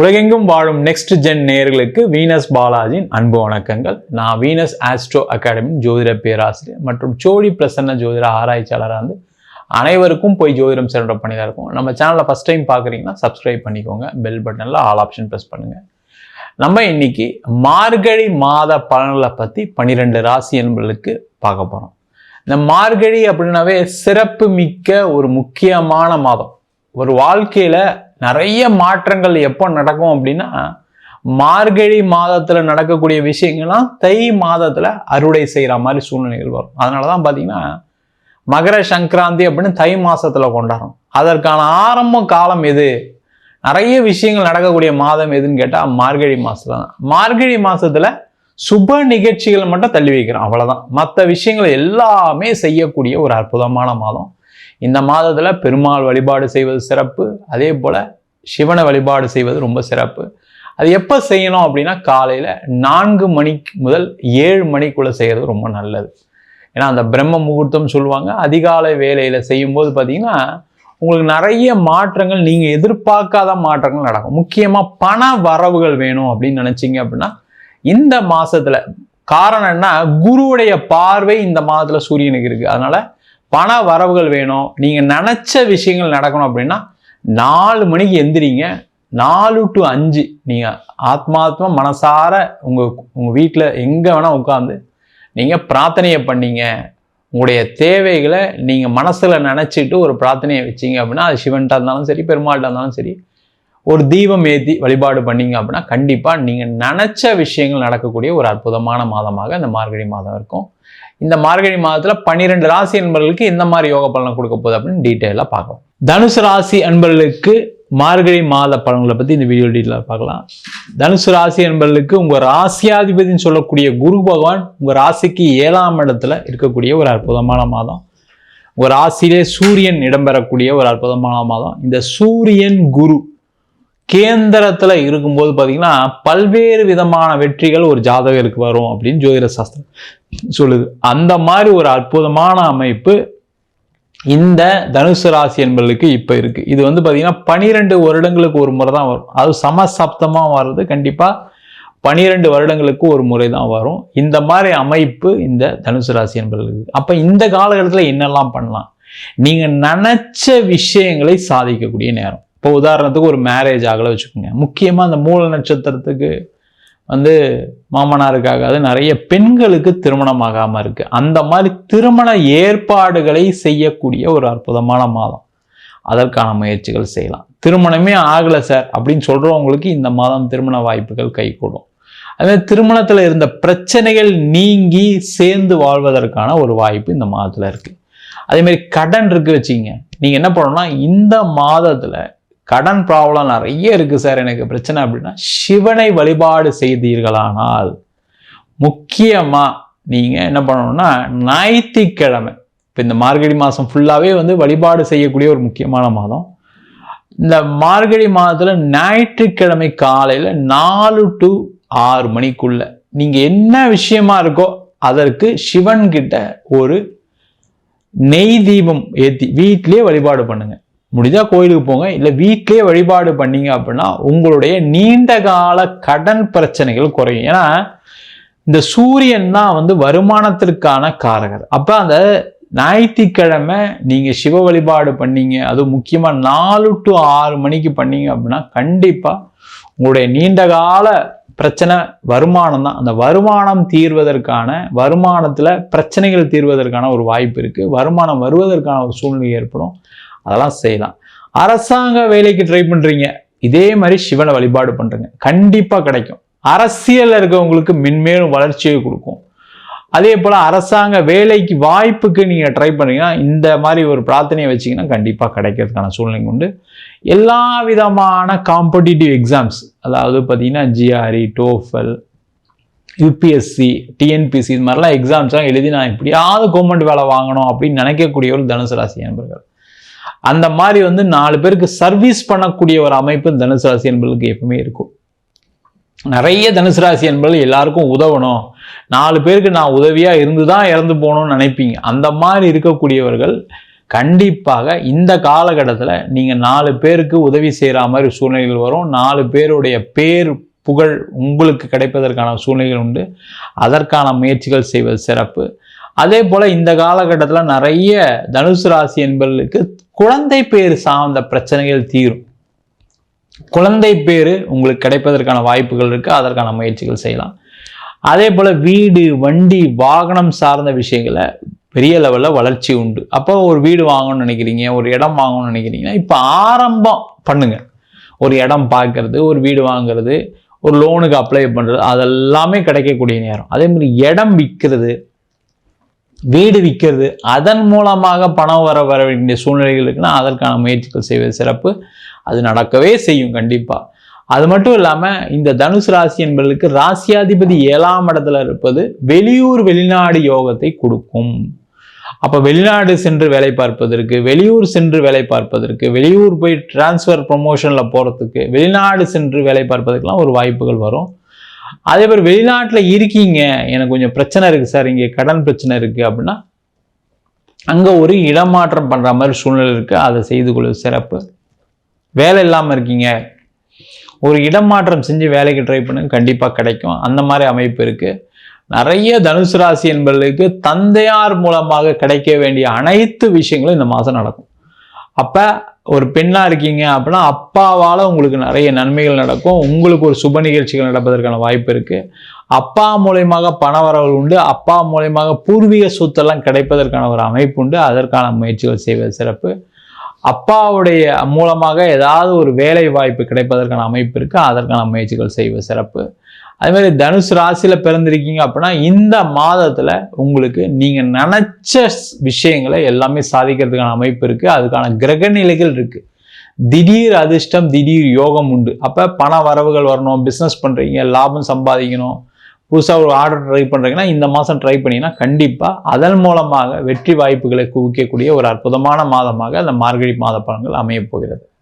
உலகெங்கும் வாழும் next gen நேர்களுக்கு வீனஸ் பாலாஜியின் அன்பு வணக்கங்கள். நான் வீனஸ் ஆஸ்ட்ரோ அகாடமி ஜோதிட பேராசிரியர் மற்றும் சோழி பிரசன்ன ஜோதிட ஆராய்ச்சியாளராக வந்து அனைவருக்கும் போய் ஜோதிடம் சென்ற பண்ணி தான் இருக்கும். நம்ம சேனலில் ஃபஸ்ட் டைம் பார்க்குறீங்கன்னா சப்ஸ்கிரைப் பண்ணிக்கோங்க. பெல் பட்டனில் ஆல் ஆப்ஷன் ப்ரெஸ் பண்ணுங்கள் நம்ம இன்னைக்கு மார்கழி மாத பலன்களை பற்றி பன்னிரெண்டு ராசி என்பர்களுக்கு பார்க்க போகிறோம் இந்த மார்கழி அப்படின்னாவே சிறப்பு மிக்க ஒரு முக்கியமான மாதம். ஒரு வாழ்க்கையில் நிறைய மாற்றங்கள் எப்போ நடக்கும் அப்படின்னா மார்கழி மாதத்தில் நடக்கக்கூடிய விஷயங்கள்லாம் தை மாதத்தில் அறுவடை செய்கிற மாதிரி சூழ்நிலைகள் வரும். அதனால தான் பார்த்தீங்கன்னா மகர சங்கராந்தி அப்படின்னு தை மாதத்தில் கொண்டாடுறோம். அதற்கான ஆரம்ப காலம் எது? நிறைய விஷயங்கள் நடக்கக்கூடிய மாதம் எதுன்னு கேட்டால் மார்கழி மாதத்தில் தான். மார்கழி மாதத்தில் சுப நிகழ்ச்சிகளை மட்டும் தள்ளி வைக்கிறோம் அவ்வளோதான் மற்ற விஷயங்கள் எல்லாமே செய்யக்கூடிய ஒரு அற்புதமான மாதம். இந்த மாதத்தில் பெருமாள் வழிபாடு செய்வது சிறப்பு. அதே போல் சிவனை வழிபாடு செய்வது ரொம்ப சிறப்பு. அது எப்போ செய்யணும் அப்படின்னா காலையில் நான்கு மணிக்கு முதல் ஏழு மணிக்குள்ளே செய்கிறது ரொம்ப நல்லது. ஏன்னா அந்த பிரம்ம முகூர்த்தம் சொல்லுவாங்க. அதிகாலை வேலையில் செய்யும்போது பார்த்தீங்கன்னா உங்களுக்கு நிறைய மாற்றங்கள் நீங்கள் எதிர்பார்க்காத மாற்றங்கள் நடக்கும். முக்கியமாக பண வரவுகள் வேணும் அப்படின்னு நினச்சிங்க அப்படின்னா இந்த மாதத்தில் காரணம் என்ன? குருவுடைய பார்வை இந்த மாதத்தில் சூரியனுக்கு இருக்குது அதனால் பண வரவுகள் வேணும். நீங்கள் நினச்ச விஷயங்கள் நடக்கணும் அப்படின்னா நாலு மணிக்கு எந்திரிங்க. நாலு டு அஞ்சு. நீங்கள் ஆத்மாத்மா மனசார உங்கள் உங்கள் வீட்டில் எங்கே வேணால் உட்காந்து நீங்கள் பிரார்த்தனையை பண்ணீங்க. உங்களுடைய தேவைகளை நீங்கள் மனசில் நினச்சிட்டு ஒரு பிரார்த்தனையை வச்சீங்க அப்படின்னா அது சிவன்ட்டா இருந்தாலும் சரி பெருமாள்கிட்ட இருந்தாலும் சரி ஒரு தீபம் ஏற்றி வழிபாடு பண்ணீங்க அப்படின்னா கண்டிப்பாக நீங்கள் நினச்ச விஷயங்கள் நடக்கக்கூடிய ஒரு அற்புதமான மாதமாக இந்த மார்கழி மாதம் இருக்கும். இந்த மார்கழி மாதத்தில் பன்னிரெண்டு ராசி அன்பர்களுக்கு எந்த மாதிரி யோக பலனை கொடுக்க போகுது அப்படின்னு டீட்டெயிலாக பார்க்கலாம். தனுசு ராசி அன்பர்களுக்கு மார்கழி மாத பலன்களை பற்றி இந்த வீடியோ டீட்டெயிலாக பார்க்கலாம். தனுசு ராசி அன்பர்களுக்கு உங்கள் ராசியாதிபதினு சொல்லக்கூடிய குரு பகவான் உங்கள் ராசிக்கு ஏழாம் இடத்துல இருக்கக்கூடிய ஒரு அற்புதமான மாதம். ஒரு ராசியிலே சூரியன் இடம்பெறக்கூடிய ஒரு அற்புதமான மாதம். இந்த சூரியன் குரு கேந்திரத்துல இருக்கும்போது பார்த்தீங்கன்னா பல்வேறு விதமான வெற்றிகள் ஒரு ஜாதகருக்கு வரும் அப்படின்னு ஜோதிட சாஸ்திரம் சொல்லுது. அந்த மாதிரி ஒரு அற்புதமான அமைப்பு இந்த தனுசு ராசி என்பர்களுக்கு இப்போ இருக்கு. இது வந்து பார்த்தீங்கன்னா பனிரெண்டு வருடங்களுக்கு ஒரு முறை தான் வரும். அது சமசப்தமாக வர்றது கண்டிப்பாக பனிரெண்டு வருடங்களுக்கு ஒரு முறை தான் வரும். இந்த மாதிரி அமைப்பு இந்த தனுசு ராசி என்பதற்கு அப்போ இந்த காலகட்டத்தில் என்னெல்லாம் பண்ணலாம்? நீங்கள் நினச்ச விஷயங்களை சாதிக்கக்கூடிய நேரம். இப்போ உதாரணத்துக்கு ஒரு மேரேஜ் ஆகலை வச்சுக்கோங்க. முக்கியமாக அந்த மூல நட்சத்திரத்துக்கு வந்து மாமனாருக்காக அது நிறைய பெண்களுக்கு திருமணம் ஆகாமல் இருக்குது அந்த மாதிரி திருமண ஏற்பாடுகளை செய்யக்கூடிய ஒரு அற்புதமான மாதம். அதற்கான முயற்சிகள் செய்யலாம். திருமணமே ஆகலை சார் அப்படின்னு சொல்கிறவங்களுக்கு இந்த மாதம் திருமண வாய்ப்புகள் கைகூடும். அதே திருமணத்தில் இருந்த பிரச்சனைகள் நீங்கி சேர்ந்து வாழ்வதற்கான ஒரு வாய்ப்பு இந்த மாதத்தில் இருக்குது அதேமாரி கடன் இருக்கு வச்சிங்க நீங்கள் என்ன பண்ணணும்னா இந்த மாதத்தில் கடன் ப்ராப்ளம் நிறைய இருக்குது சார் எனக்கு பிரச்சனை அப்படின்னா சிவனை வழிபாடு செய்தீர்களானால் முக்கியமாக நீங்கள் என்ன பண்ணணும்னா ஞாயிற்றுக்கிழமை இப்போ இந்த மார்கழி மாதம் ஃபுல்லாகவே வந்து வழிபாடு செய்யக்கூடிய ஒரு முக்கியமான மாதம். இந்த மார்கழி மாதத்தில் ஞாயிற்றுக்கிழமை காலையில் நாலு டு ஆறு மணிக்குள்ள நீங்கள் என்ன விஷயமா இருக்கோ அதற்கு சிவன்கிட்ட ஒரு நெய் தீபம் ஏற்றி வீட்லேயே வழிபாடு பண்ணுங்கள் முடிஞ்சா கோயிலுக்கு போங்க. இல்லை வீட்டிலே வழிபாடு பண்ணீங்க அப்படின்னா உங்களுடைய நீண்ட கால கடன் பிரச்சனைகள் குறையும். ஏன்னா இந்த சூரியன் தான் வந்து வருமானத்திற்கான காரகர். அப்போ அந்த ஞாயிற்றுக்கிழமை நீங்கள் சிவ வழிபாடு பண்ணீங்க. அதுவும் முக்கியமாக நாலு டு ஆறு மணிக்கு பண்ணீங்க அப்படின்னா கண்டிப்பாக உங்களுடைய நீண்ட கால பிரச்சனை வருமானம் தான். அந்த வருமானம் தீர்வதற்கான வருமானத்தில் பிரச்சனைகள் தீர்வதற்கான ஒரு வாய்ப்பு இருக்குது வருமானம் வருவதற்கான ஒரு சூழ்நிலை ஏற்படும். அதெல்லாம் செய்யலாம். அரசாங்க வேலைக்கு ட்ரை பண்ணுறீங்க இதே மாதிரி சிவனை வழிபாடு பண்ணுறீங்க கண்டிப்பாக கிடைக்கும். அரசியலில் இருக்கவங்களுக்கு மென்மேலும் வளர்ச்சியை கொடுக்கும். அதே போல் அரசாங்க வேலைக்கு வாய்ப்புக்கு நீங்கள் ட்ரை பண்ணீங்கன்னா இந்த மாதிரி ஒரு பிரார்த்தனையை வச்சீங்கன்னா கண்டிப்பாக கிடைக்கிறதுக்கான சூழ்நிலை உண்டு. எல்லா விதமான காம்படிட்டிவ் எக்ஸாம்ஸ் அதாவது பார்த்தீங்கன்னா ஜிஆர்இ டோஃபல் யூபிஎஸ்சி டிஎன்பிசி இது மாதிரிலாம் எக்ஸாம்ஸ்லாம் எழுதி நான் எப்படியாவது கவர்மெண்ட் வேலை வாங்கணும் அப்படின்னு நினைக்கக்கூடிய ஒரு தனுசு ராசி நண்பர்கள் அந்த மாதிரி வந்து நாலு பேருக்கு சர்வீஸ் பண்ணக்கூடிய ஒரு அமைப்பு தனுசு ராசி என்பர்களுக்கு எப்பவுமே இருக்கும். நிறைய தனுசு ராசி என்பது எல்லாருக்கும் உதவணும். நாலு பேருக்கு நான் உதவியாக இருந்து தான் இறந்து போகணும்னு நினைப்பீங்க. அந்த மாதிரி இருக்கக்கூடியவர்கள் கண்டிப்பாக இந்த காலகட்டத்தில் நீங்கள் நாலு பேருக்கு உதவி செய்கிற மாதிரி சூழ்நிலைகள் வரும். நாலு பேருடைய பேர் புகழ் உங்களுக்கு கிடைப்பதற்கான சூழ்நிலைகள் உண்டு. அதற்கான முயற்சிகள் செய்வது சிறப்பு. அதே போல் இந்த காலகட்டத்தில் நிறைய தனுசு ராசி என்பவர்களுக்கு குழந்தை பேர் சார்ந்த பிரச்சனைகள் தீரும். குழந்தை பேர் உங்களுக்கு கிடைப்பதற்கான வாய்ப்புகள் இருக்குது அதற்கான முயற்சிகள் செய்யலாம். அதே போல் வீடு வண்டி வாகனம் சார்ந்த விஷயங்களை பெரிய லெவலில் வளர்ச்சி உண்டு. அப்போ ஒரு வீடு வாங்கணும்னு நினைக்கிறீங்க ஒரு இடம் வாங்கணும்னு நினைக்கிறீங்கன்னா இப்போ ஆரம்பம் பண்ணுங்க. ஒரு இடம் பார்க்கறது ஒரு வீடு வாங்குறது ஒரு லோனுக்கு அப்ளை பண்ணுறது அதெல்லாமே கிடைக்கக்கூடிய நேரம். அதே மாதிரி இடம் விற்கிறது வீடு விற்கிறது அதன் மூலமாக பணம் வர வர வேண்டிய சூழ்நிலைகள் இருக்குன்னா அதற்கான முயற்சிகள் செய்வது சிறப்பு. அது நடக்கவே செய்யும் கண்டிப்பாக அது மட்டும் இல்லாமல் இந்த தனுசு ராசி என்பதற்கு ராசியாதிபதி ஏழாம் இடத்துல இருப்பது வெளியூர் வெளிநாடு யோகத்தை கொடுக்கும். அப்போ வெளிநாடு சென்று வேலை பார்ப்பதற்கு வெளியூர் சென்று வேலை பார்ப்பதற்கு வெளியூர் போய் டிரான்ஸ்ஃபர் ப்ரொமோஷனில் போகிறதுக்கு வெளிநாடு சென்று வேலை பார்ப்பதற்கெலாம் ஒரு வாய்ப்புகள் வரும். அதே மாதிரி வெளிநாட்டில் இருக்கீங்க. எனக்கு கொஞ்சம் பிரச்சனை இருக்குது சார். இங்கே கடன் பிரச்சனை இருக்குது அப்படின்னா அங்கே ஒரு இடமாற்றம் பண்ணுற மாதிரி சூழ்நிலை இருக்குது அதை செய்து கொள்வது சிறப்பு. வேலை இல்லாமல் இருக்கீங்க. ஒரு இடமாற்றம் செஞ்சு வேலைக்கு ட்ரை பண்ணுங்க. கண்டிப்பாக கிடைக்கும். அந்த மாதிரி அமைப்பு இருக்குது நிறைய தனுசு ராசி என்பவர்களுக்கு தந்தையார் மூலமாக கிடைக்க வேண்டிய அனைத்து விஷயங்களும் இந்த மாதம் நடக்கும். அப்போ ஒரு பெண்ணாக இருக்கீங்க அப்படின்னா அப்பாவால் உங்களுக்கு நிறைய நன்மைகள் நடக்கும். உங்களுக்கு ஒரு சுப நிகழ்ச்சிகள் நடப்பதற்கான வாய்ப்பு இருக்குது அப்பா மூலயமாக பண வரவுகள் உண்டு. அப்பா மூலயமாக பூர்வீக சொத்தெல்லாம் கிடைப்பதற்கான ஒரு அமைப்பு உண்டு. அதற்கான முயற்சிகள் செய்வது சிறப்பு. அப்பாவுடைய மூலமாக ஏதாவது ஒரு வேலை வாய்ப்பு கிடைப்பதற்கான அமைப்பு இருக்குது அதற்கான முயற்சிகள் செய்வது சிறப்பு. அதே மாதிரி தனுசு ராசியில் பிறந்திருக்கீங்க அப்படின்னா இந்த மாதத்தில் உங்களுக்கு நீங்கள் நினச்ச விஷயங்களை எல்லாமே சாதிக்கிறதுக்கான அமைப்பு இருக்குது அதுக்கான கிரக நிலைகள் இருக்குது திடீர் அதிர்ஷ்டம் திடீர் யோகம் உண்டு. அப்போ பண வரவுகள் வரணும் பிஸ்னஸ் பண்ணுறீங்க லாபம் சம்பாதிக்கணும் புதுசாக ஒரு ஆர்டர் ட்ரை பண்ணுறீங்கன்னா இந்த மாதம் ட்ரை பண்ணிங்கன்னா கண்டிப்பாக அதன் மூலமாக வெற்றி வாய்ப்புகளை குவிக்கக்கூடிய ஒரு அற்புதமான மாதமாக அந்த மார்கழி மாத பலன்கள் அமையப் போகிறது.